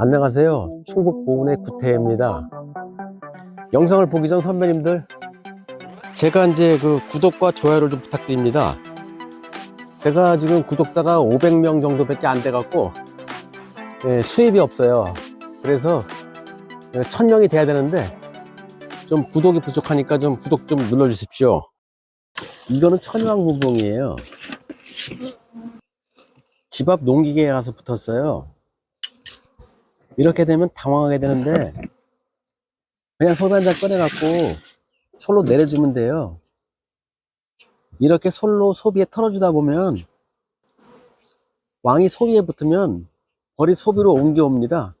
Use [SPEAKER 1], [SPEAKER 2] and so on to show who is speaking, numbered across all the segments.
[SPEAKER 1] 안녕하세요. 충북 보은의 구태입니다. 영상을 보기 전 선배님들, 제가 이제 그 구독과 좋아요를 좀 부탁드립니다. 제가 지금 구독자가 500명 정도밖에 안 돼 갖고 예, 수입이 없어요. 그래서 1000명이 돼야 되는데 좀 구독이 부족하니까 좀 구독 좀 눌러 주십시오. 이거는 천왕 무봉이에요. 집 앞 농기계에 가서 붙었어요. 이렇게 되면 당황하게 되는데 그냥 소비 한잔 꺼내갖고 솔로 내려주면 돼요. 이렇게 솔로 소비에 털어주다 보면 왕이 소비에 붙으면 벌이 소비로 옮겨옵니다.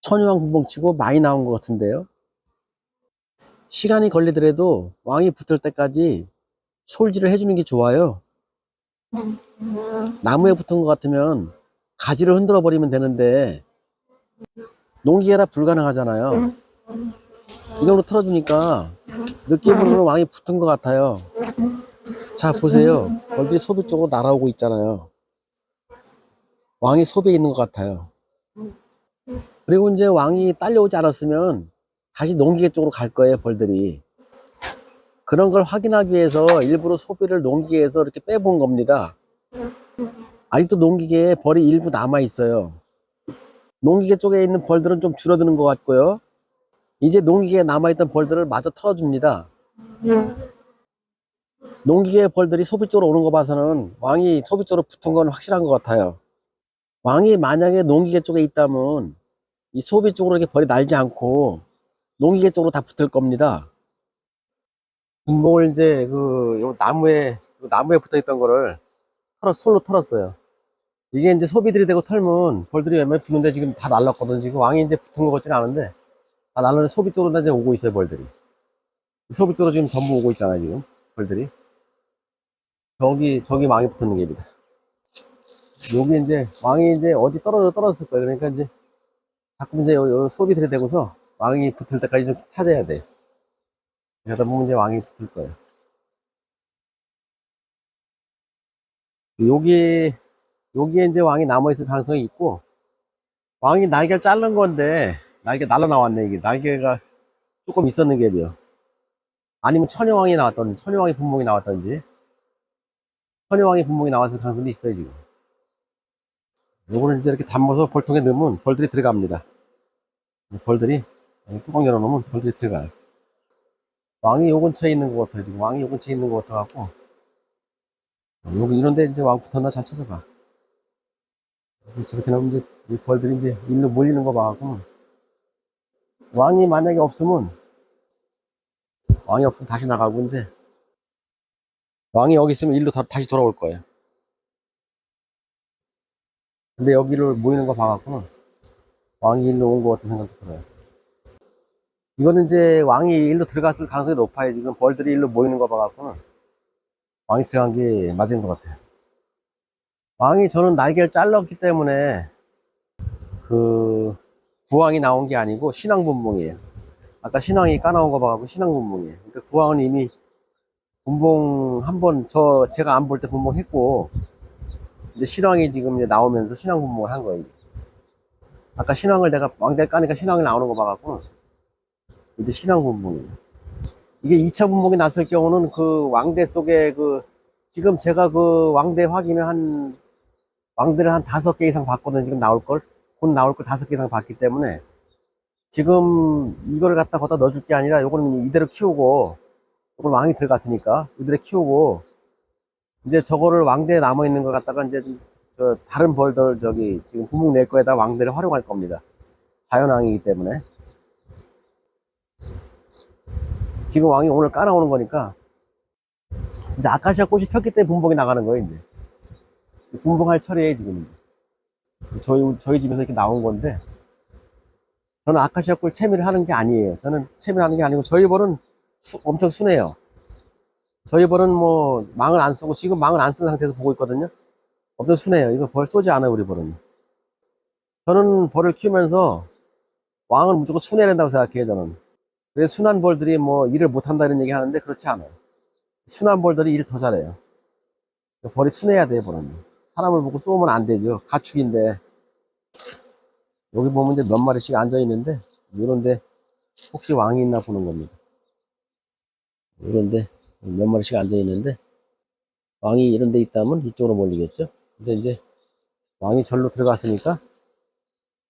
[SPEAKER 1] 천유왕 분봉치고 많이 나온 것 같은데요. 시간이 걸리더라도 왕이 붙을 때까지 솔질을 해주는 게 좋아요. 나무에 붙은 것 같으면 가지를 흔들어 버리면 되는데 농기계라 불가능하잖아요. 이걸로 털어주니까 느낌으로는 왕이 붙은 것 같아요. 자 보세요. 벌들이 소비 쪽으로 날아오고 있잖아요. 왕이 소비에 있는 것 같아요. 그리고 이제 왕이 딸려오지 않았으면 다시 농기계 쪽으로 갈 거예요, 벌들이. 그런 걸 확인하기 위해서 일부러 소비를 농기계에서 이렇게 빼본 겁니다. 아직도 농기계에 벌이 일부 남아 있어요. 농기계 쪽에 있는 벌들은 좀 줄어드는 것 같고요. 이제 농기계에 남아있던 벌들을 마저 털어줍니다. 농기계 벌들이 소비 쪽으로 오는 거 봐서는 왕이 소비 쪽으로 붙은 건 확실한 것 같아요. 왕이 만약에 농기계 쪽에 있다면 이 소비 쪽으로 이렇게 벌이 날지 않고 농기계 쪽으로 다 붙을 겁니다. 분봉을 이제 그요 나무에 요 나무에 붙어 있던 거를 털어 솔로 털었어요. 이게 이제 소비들이 되고 털면 벌들이 웬만히 붙는데 지금 다 날랐거든. 지금 왕이 이제 붙은 것 같지는 않은데 다 날라는 소비 쪽으로 이제 오고 있어요 벌들이. 소비 쪽으로 지금 전부 오고 있잖아요 지금 벌들이. 저기 저기 왕이 붙는 게입니다. 여기 이제 왕이 이제 어디 떨어져 떨어졌을 거예요. 그러니까 이제 자꾸 이제 소비들이 되고서 왕이 붙을 때까지 좀 찾아야 돼요. 그러다 보면 이제 왕이 붙을 거예요. 여기 여기에 이제 왕이 남아 있을 가능성이 있고 왕이 날개를 자른 건데 날개 날라 나왔네 이게. 날개가 조금 있었는 게요. 아니면 천여왕이 나왔던지 천여왕이 분봉이 나왔던지. 천여왕이 분봉이 나왔을 가능성도 있어요 지금. 요거는 이제 이렇게 담아서 벌통에 넣으면 벌들이 들어갑니다. 벌들이 뚜껑 열어놓으면 벌들이 들어가요. 왕이 요 근처에 있는 것 같아요 지금. 왕이 요 근처에 있는 것 같아갖고 여기 이런데 이제 왕 붙었나 잘 찾아봐. 저렇게 나오면 이제 이 벌들이 이제 일로 몰리는 거 봐갖고 왕이 만약에 없으면 왕이 없으면 다시 나가고 이제. 왕이 여기 있으면 일로 다, 다시 돌아올 거예요. 근데 여기로 모이는 거 봐갖고는 왕이 일로 온거 같은 생각도 들어요. 이거는 이제 왕이 일로 들어갔을 가능성이 높아요. 지금 벌들이 일로 모이는 거 봐갖고는 왕이 들어간 게 맞은 것 같아요 왕이 저는 날개를 잘랐기 때문에 그 부왕이 나온 게 아니고 신왕분봉이에요. 아까 신왕이 까나온 거 봐가지고 신왕분봉이에요. 그러니까 부왕은 이미 분봉 한 번 저 제가 안 볼 때 분봉했고 이제 신왕이 지금 이제 나오면서 신왕 분봉을 한 거예요. 아까 신왕을 내가 왕대를 까니까 신왕이 나오는 거 봐갖고 이제 신왕 분봉이에요. 이게 2차 분봉이 났을 경우는 그 왕대 속에 그 지금 제가 그 왕대 확인을 한 왕대를 한 다섯 개 이상 봤거든요. 지금 나올 걸. 곧 나올 걸 다섯 개 이상 봤기 때문에 지금 이거를 갖다 거기다 넣어줄 게 아니라 요거는 이대로 키우고 요건 왕이 들어갔으니까 이대로 키우고 이제 저거를 왕대에 남아 있는 걸 갖다가 이제 좀저 다른 벌들 저기 지금 부목 낼 거에다 왕대를 활용할 겁니다. 자연왕이기 때문에 지금 왕이 오늘 까나오는 거니까 이제 아카시아 꽃이 폈기 때문에 분봉이 나가는 거예요 이제. 분봉할 철이에요 지금 저희 저희 집에서 이렇게 나온 건데 저는 아카시아 꿀 채미를 하는 게 아니에요. 저는 채미를 하는 게 아니고 저희 벌은 수- 엄청 순해요. 저희 벌은 뭐 망을 안 쓰고 지금 망을 안 쓴 상태에서 보고 있거든요. 엄청 순해요. 이거 벌 쏘지 않아요 우리 벌은. 저는 벌을 키우면서 왕은 무조건 순해야 된다고 생각해요 저는 그래서 순한 벌들이 뭐 일을 못한다 이런 얘기 하는데 그렇지 않아요 순한 벌들이 일을 더 잘해요 벌이 순해야 돼요 벌은 사람을 보고 쏘면 안 되죠. 가축인데. 여기 보면 이제 몇 마리씩 앉아 있는데, 이런데 혹시 왕이 있나 보는 겁니다. 이런데 몇 마리씩 앉아 있는데, 왕이 이런 데 있다면 이쪽으로 몰리겠죠? 근데 이제 왕이 절로 들어갔으니까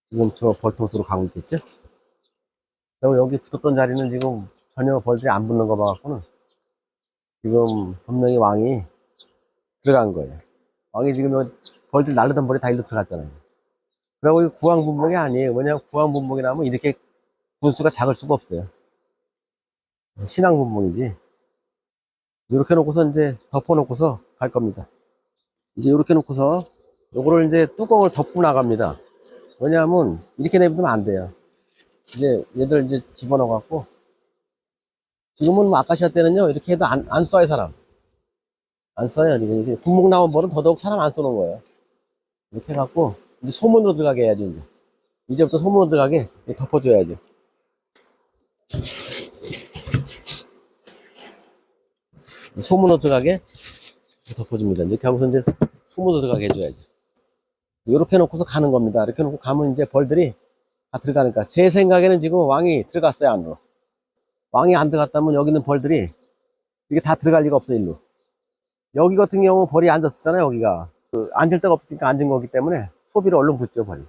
[SPEAKER 1] 지금 저 벌통 속으로 가고 있겠죠? 여기 붙었던 자리는 지금 전혀 벌들이 안 붙는 거 봐갖고는 지금 분명히 왕이 들어간 거예요. 왕이 지금 벌들 날르던 벌이 다 일로 들어갔잖아요. 그리고 이 구황 분봉이 아니에요. 왜냐면 구황 분봉이라면 이렇게 분수가 작을 수가 없어요. 신앙 분봉이지. 이렇게 놓고서 이제 덮어놓고서 갈 겁니다. 이제 이렇게 놓고서 요거를 이제 뚜껑을 덮고 나갑니다. 왜냐하면 이렇게 내비두면 안 돼요. 이제 얘들 이제 집어넣어 갖고 지금은 뭐 아카시아 때는요 이렇게 해도 안, 안 쏴요 사람. 안 쏴요 이게 분목 나온 벌은 더더욱 사람 안 쏘는 거예요. 이렇게 해갖고 이제 소문으로 들어가게 해야죠 이제. 이제부터 소문으로 들어가게 덮어줘야죠. 소문으로 들어가게 덮어줍니다. 이제 하고서 이제 소문으로 들어가게 해줘야죠. 이렇게 놓고서 가는 겁니다. 이렇게 놓고 가면 이제 벌들이 다 들어가니까. 제 생각에는 지금 왕이 들어갔어요 안으로. 왕이 안 들어갔다면 여기 있는 벌들이 이게 다 들어갈 리가 없어 일로. 여기 같은 경우 벌이 앉았었잖아요 여기가. 그 앉을 데가 없으니까 앉은 거기 때문에 소비를 얼른 붙죠 벌이.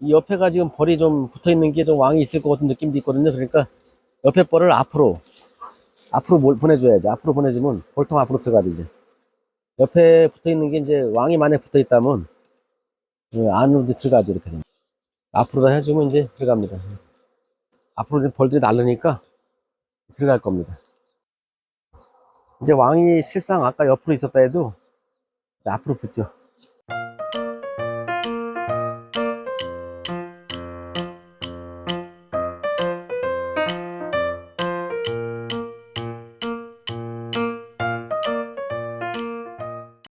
[SPEAKER 1] 이 옆에가 지금 벌이 좀 붙어 있는 게 좀 왕이 있을 것 같은 느낌도 있거든요. 그러니까 옆에 벌을 앞으로 앞으로 몰- 보내줘야지. 앞으로 보내주면 벌통 앞으로 들어가야 이제. 옆에 붙어 있는 게 이제 왕이 만에 붙어 있다면 그 안으로 들어가죠 이렇게 되면. 앞으로 다 해주면 이제 들어갑니다 앞으로 이제 벌들이 날르니까 들어갈 겁니다. 이제 왕이 실상 아까 옆으로 있었다 해도 앞으로 붙죠.